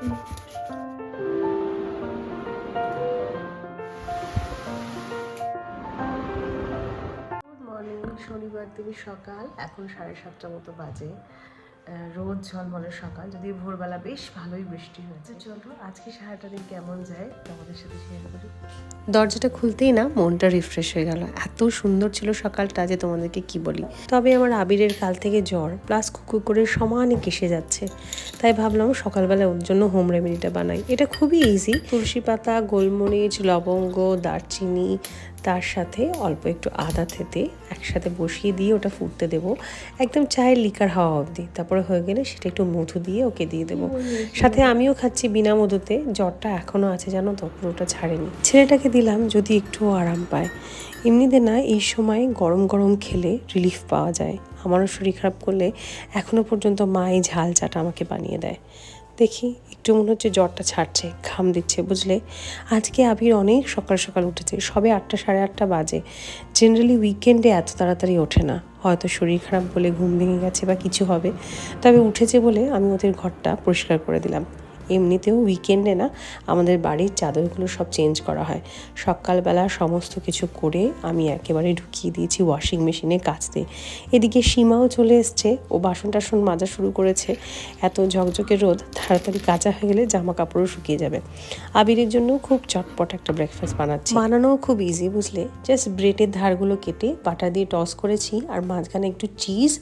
শনিবার দিন সকাল। এখন সাড়ে সাতটা মতো বাজে। রোদ ঝলমলে সকাল। যদি ভোরবেলা বেশ ভালোই বৃষ্টি হয়েছে। চলো আজকে সারাটা দিন কেমন যায় তোমাদের সাথে শেয়ার করি। দরজাটা খুলতেই না মনটা রিফ্রেশ হয়ে গেল। এত সুন্দর ছিল সকালটা যে তোমাদেরকে কি বলি। তবে আমার আবিরের কাল থেকে জ্বর প্লাস কুকু করে সমানে কেসে যাচ্ছে। তাই ভাবলাম সকালবেলা ওর জন্য হোম রেমেডিটা বানাই। এটা খুবই ইজি তুলসী পাতা গোলমরিচ লবঙ্গ দারচিনি তার সাথে অল্প একটু আদা থেতে একসাথে বসিয়ে দিয়ে ওটা ফুটতে দেব। একদম চায়ের লিকার হাওয়া অবধি। তারপরে হয়ে গেলে সেটা একটু মধু দিয়ে ওকে দিয়ে দেবো। সাথে আমিও খাচ্ছি বিনা মধুতে জ্বরটা এখনও আছে জানো তো পুরোটা ছাড়েনি। ছেলেটাকে দিলাম যদি একটু আরাম পায়। এমনিতে না এই সময় গরম গরম খেলে রিলিফ পাওয়া যায়। আমারও শরীর খারাপ করলে এখনও পর্যন্ত মা এই ঝাল চাটা আমাকে বানিয়ে দেয়। দেখি, একটু মনে হচ্ছে জ্বরটা ছাড়ছে, ঘাম দিচ্ছে, বুঝলে? আজকে আবির অনেক সকাল সকাল উঠেছে, সবে আটটা সাড়ে আটটা বাজে। জেনারেলি উইকেন্ডে এত তাড়াতাড়ি ওঠে না। হয়তো শরীর খারাপ বলে ঘুম ভেঙে গেছে বা কিছু হবে। তবে উঠেছে বলে আমি ওদের ঘরটা পরিষ্কার করে দিলাম। এমনিতেও উইকেন্ডে না, আমাদের বাড়ির চাদরগুলো সব চেঞ্জ করা হয়। সকালবেলা সমস্ত কিছু করে আমি একেবারে ঢুকিয়ে দিয়েছি ওয়াশিং মেশিনে কাচতে। এদিকে সীমাও চলে এসছে, ও বাসন টাসন মাজা শুরু করেছে। এত ঝকঝকে রোদ, তাড়াতাড়ি কাঁচা হয়ে গেলে জামা কাপড়ও শুকিয়ে যাবে। আবিরের জন্য খুব চটপট একটা ব্রেকফাস্ট বানাচ্ছি। বানানোও খুব ইজি বুঝলে? জাস্ট ব্রেডের ধারগুলো কেটে বাটা দিয়ে টস করেছি, আর মাঝখানে একটু চিজ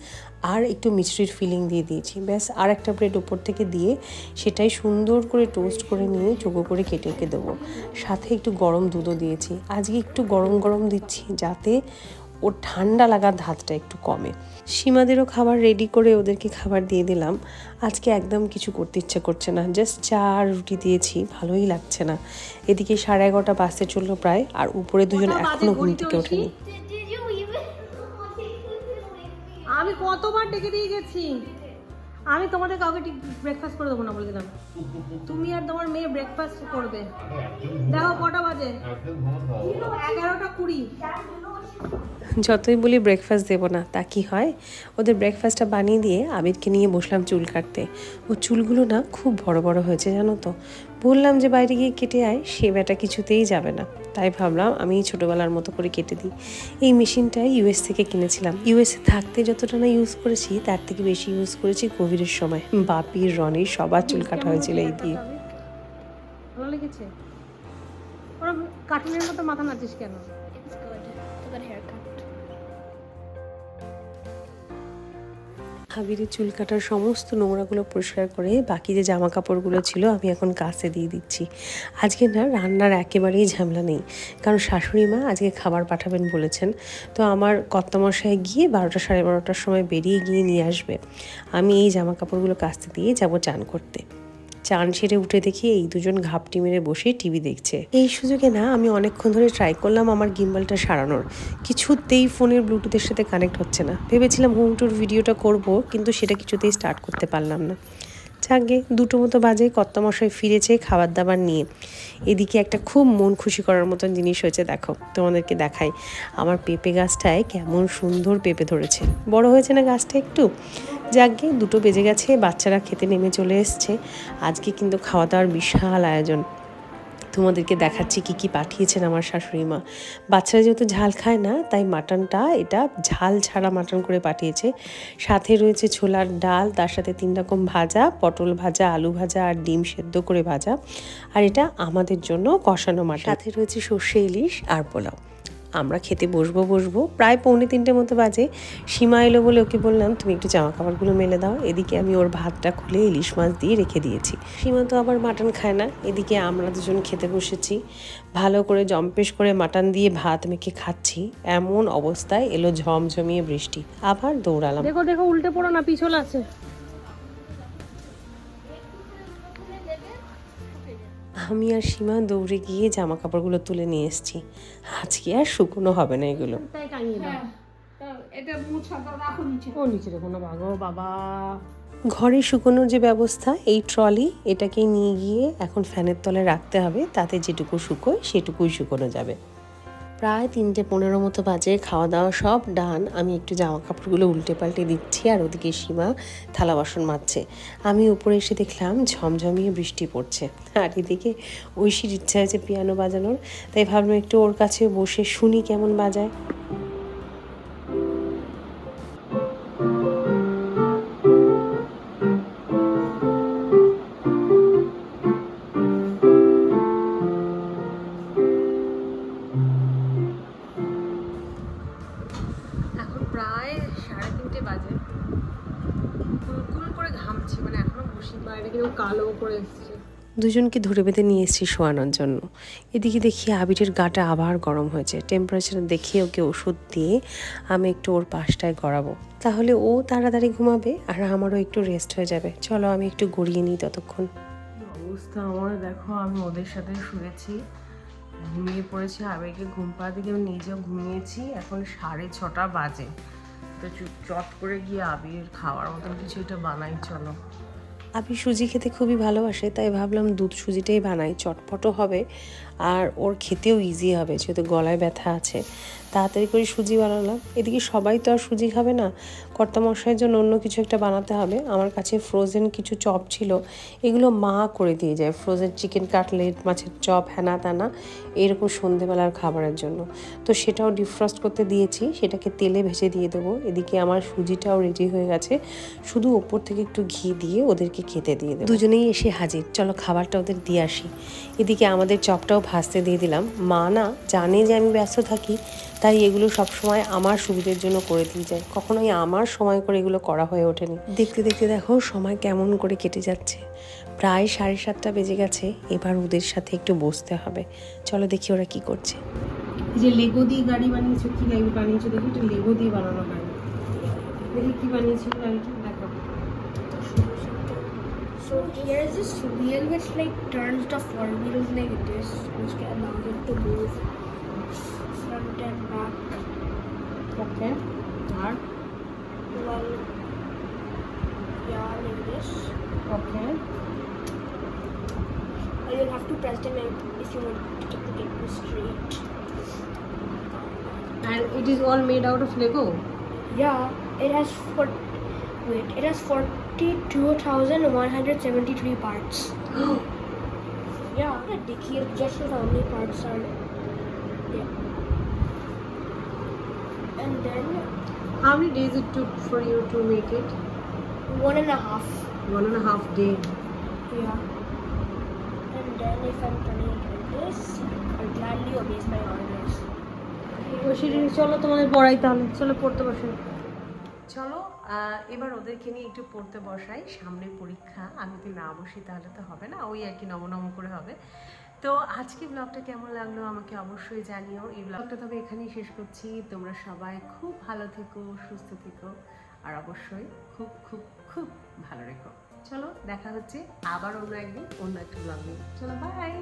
আর একটু মিষ্টির ফিলিং দিয়ে দিয়েছি। ব্যাস আর একটা ব্রেড উপর থেকে দিয়ে সেটাই সুন্দর করে টোস্ট করে নিয়ে চোখো করে কেটে কেটে দেবো। সাথে একটু গরম দুধও দিয়েছি। আজকে একটু গরম গরম দিচ্ছি যাতে ওর ঠান্ডা লাগার ধাতটা একটু কমে। সীমাদেরও খাবার রেডি করে ওদেরকে খাবার দিয়ে দিলাম। আজকে একদম কিছু করতে ইচ্ছে করছে না। জাস্ট চা আর রুটি দিয়েছি ভালোই লাগছে না। এদিকে সাড়ে এগারোটা বাসে চলল প্রায় আর উপরে দুজন এখনও ঘুম থেকে ওঠেনি। আমি কতবার ডেকে দিয়ে গেছি? আমি তোমাদের কাউকে ব্রেকফাস্ট করে দেবো না বলে দিলাম। তুমি আর তোমার মেয়ে ব্রেকফাস্ট করবে। দেখো কটা বাজে? এগারোটা কুড়ি। যতই বলি ব্রেকফাস্ট দেবো না তা কি হয়? ওদের ব্রেকফাস্টটা বানিয়ে দিয়ে আবিরকে নিয়ে বসলাম চুল কাটতে। ও চুলগুলো না খুব বড় বড় হয়েছে জানো তো? বললাম যে বাইরে গিয়ে কেটে আয় সে বেটা কিছুতেই যাবে না। তাই ভাবলাম আমি ছোটোবেলার মতো করে কেটে দিই। এই মেশিনটা ইউএস থেকে কিনেছিলাম। ইউএসএ থাকতে যতটা না ইউজ করেছি তার থেকে বেশি ইউজ করেছি কোভিডের সময়। বাপির রনির সবার চুল কাটা হয়েছিল এই দিয়ে। ভালো লেগেছে? কার্টুনের মতো মাথা নাচিস কেন. A good haircut. হাবিরের চুল কাটার সমস্ত নোংরাগুলো পরিষ্কার করে বাকি যে জামা কাপড়গুলো ছিল আমি এখন কাছে দিয়ে দিচ্ছি। আজকে না রান্নার একেবারেই ঝামেলা নেই। কারণ শাশুড়ি মা আজকে খাবার পাঠাবেন বলেছেন। তো আমার কর্তামশাই গিয়ে বারোটা সাড়ে বারোটার সময় বেরিয়ে গিয়ে নিয়ে আসবে। আমি এই জামা কাপড়গুলো কাচতে দিয়ে যাব চান করতে। চান সেরে উঠে দেখি এই দুজন ঘাপটি মেরে বসে টিভি দেখছে। এই সুযোগে না, আমি অনেকক্ষণ ধরে ট্রাই করলাম আমার গিম্বালটা সারানোর। কিছুতেই ফোনের ব্লুটুথের সাথে কানেক্ট হচ্ছে না। ভেবেছিলাম হোম টুর ভিডিওটা করব, কিন্তু সেটা কিছুতেই স্টার্ট করতে পারলাম না। যাকে, দুটো মতো বাজে কর্তামশাই ফিরেছে খাবার দাবার নিয়ে। এদিকে একটা খুব মন খুশি করার মতন জিনিস হয়েছে, দেখো, তোমাদেরকে দেখাই। আমার পেঁপে গাছটায় কেমন সুন্দর পেঁপে ধরেছে। বড় হয়েছে না গাছটা একটু? যাকে দুটো বেজে গেছে, বাচ্চারা খেতে নেমে চলে এসছে। আজকে কিন্তু খাওয়া দাওয়ার বিশাল আয়োজন। তোমাদেরকে দেখাচ্ছি কি কি পাঠিয়েছেন আমার শাশুড়ি মা। বাচ্চারা যেহেতু ঝাল খায় না, তাই মাটনটা, এটা ঝাল ছাড়া মাটন করে পাঠিয়েছে। সাথে রয়েছে ছোলার ডাল, তার সাথে তিন রকম ভাজা, পটল ভাজা, আলু ভাজা আর ডিম সেদ্ধ করে ভাজা। আর এটা আমাদের জন্য কষানো মাটন। সাথে রয়েছে সর্ষে ইলিশ আর পোলাও। আমরা খেতে বসবো বসবো। প্রায় পৌনে তিনটে মতো বাজে। সীমা এলো বলে ওকে বললাম, তুমি একটু জামা কাপড়গুলো মেলে দাও। এদিকে আমি ওর ভাতটা খুলে ইলিশ মাছ দিয়ে রেখে দিয়েছি। সীমা তো আবার মাটন খায় না। এদিকে আমরা দুজন খেতে বসেছি। ভালো করে জম্পেশ করে মাটন দিয়ে ভাত মেখে খাচ্ছি। এমন অবস্থায় এলো ঝমঝমিয়ে বৃষ্টি। আবার দৌড়ালাম। দেখো দেখো, উল্টে পড়ো না, পিছল আছে। আমি আর সীমা দৌড়ে গিয়ে জামা কাপড়গুলো তুলে নিয়ে এসেছি। আজকে আর শুকনো হবে না এগুলো। তাই টাঙিয়ে দাও। এটা রাখো নিচে। ও নিচে দেখো না বাগো বাবা। ঘরে শুকোনোর যে ব্যবস্থা এই ট্রলি এটাকে নিয়ে গিয়ে এখন ফ্যানের তলে রাখতে হবে তাতে যেটুকু শুকোয় সেটুকুই শুকোনো যাবে। প্রায় তিনটে পনেরো মতো বাজে খাওয়া দাওয়া সব ডান। আমি একটু জামা কাপড়গুলো উল্টে পাল্টে দিচ্ছি আর ওদিকে সীমা থালা বাসন মারছে আমি উপরে এসে দেখলাম ঝমঝমিয়ে বৃষ্টি পড়ছে। আর এদিকে ঐশীর ইচ্ছা হয়েছে পিয়ানো বাজানোর, তাই ভাবলাম একটু ওর কাছে বসে শুনি কেমন বাজায়। ঘামছি মানে এখনও বসি বাইরে কীরকম কালো করে এসছে। দুজনকে ধরে বেঁধে নিয়ে এসেছি শোয়ানোর জন্য। এদিকে দেখি আবিরের গাটা আবার গরম হয়েছে। টেম্পারেচার দেখিয়ে ওকে ওষুধ দিয়ে আমি একটু ওর পাশটায় গড়াবো। তাহলে ও তাড়াতাড়ি ঘুমাবে আর আমারও একটু রেস্ট হয়ে যাবে। চলো আমি একটু গড়িয়ে নিই ততক্ষণ। অবস্থা আমার? দেখো আমি ওদের সাথে শুয়েছি। ঘুমিয়ে পড়েছি। আবেগে ঘুম পাড়া দিকে আমি নিজেও ঘুমিয়েছি। এখন সাড়ে ছটা বাজে। তো চট করে গিয়ে আবির খাওয়ার মতন কিছু একটা বানাই, চলো। আবি সুজি খেতে খুবই ভালোবাসে, তাই ভাবলাম দুধ সুজিটাই বানাই, চটপটও হবে, আর ওর খেতেও ইজি হবে, যেহেতু গলায় ব্যথা আছে। তাড়াতাড়ি করে সুজি বানালাম। এদিকে সবাই তো আর সুজি খাবে না। কর্তামশাইয়ের জন্য অন্য কিছু একটা বানাতে হবে। আমার কাছে ফ্রোজেন কিছু চপ ছিল। এগুলো মা করে দিয়ে যায়। ফ্রোজেন চিকেন কাটলেট মাছের চপ, হ্যানা তানা এরকম সন্ধেবেলার খাবারের জন্য। তো সেটাও ডিফ্রস্ট করতে দিয়েছি। সেটাকে তেলে ভেজে দিয়ে দেবো। এদিকে আমার সুজিটাও রেডি হয়ে গেছে। শুধু ওপর থেকে একটু ঘি দিয়ে ওদেরকে খেতে দিয়ে দেবো। দুজনেই এসে হাজির। চলো খাবারটা ওদের দিয়ে আসি। এদিকে আমাদের চপটাও ভাজতে দিয়ে দিলাম। মা না জানে যে আমি ব্যস্ত থাকি। তাই এগুলো সবসময় আমার সুবিধের জন্য করে দিয়ে যায়। কখনোই আমার সময় করে এগুলো করা হয়ে ওঠেনি। দেখতে দেখতে দেখো সময় কেমন করে কেটে যাচ্ছে। প্রায় সাড়ে সাতটা বেজে গেছে এবার ওদের সাথে একটু বসতে হবে। চলো দেখি ওরা কি করছে। যে লেগো দিয়ে গাড়ি বানিয়েছো কি গাড়ি বানিয়েছো? দেখি এটা লেগো দিয়ে বানানো হয়। দেখি কি বানিয়েছো গাড়িটা। দেখো So here is this wheel which like turns the four wheels like this, which can allow it to move. Okay R Well, yeah, like this. Okay Or you'll have to press them out if you want it to get this straight. and it is all made out of lego Yeah, it has for wait, it has forty-two thousand one hundred seventy-three parts. yeah, the dicky just shows how many parts are there. And then how many days it took for you to make it one and a half. one and a half day Yeah. And then if I'm turning it like this, I'll gladly obey my orders. ও সিঁড়ি চলো তোমাদের পড়াই তাহলে চলো পড়তে বসে চলো আহ, এবার ওদেরকে নিয়ে একটু পড়তে বসাই সামনে পরীক্ষা আমি যদি না বসি তাহলে তো হবে না ওই আর কি নমনম করে হবে তো আজকে ব্লগটা কেমন লাগল আমাকে অবশ্যই জানিও। এই ব্লগটা তবে এখানেই শেষ করছি। তোমরা সবাই খুব ভালো থেকো, সুস্থ থেকো, আর অবশ্যই খুব খুব খুব ভালো রেখো। চলো, দেখা হচ্ছে আবার অন্য একদিন, অন্য একটা ব্লগ নিয়ে। চলো বাই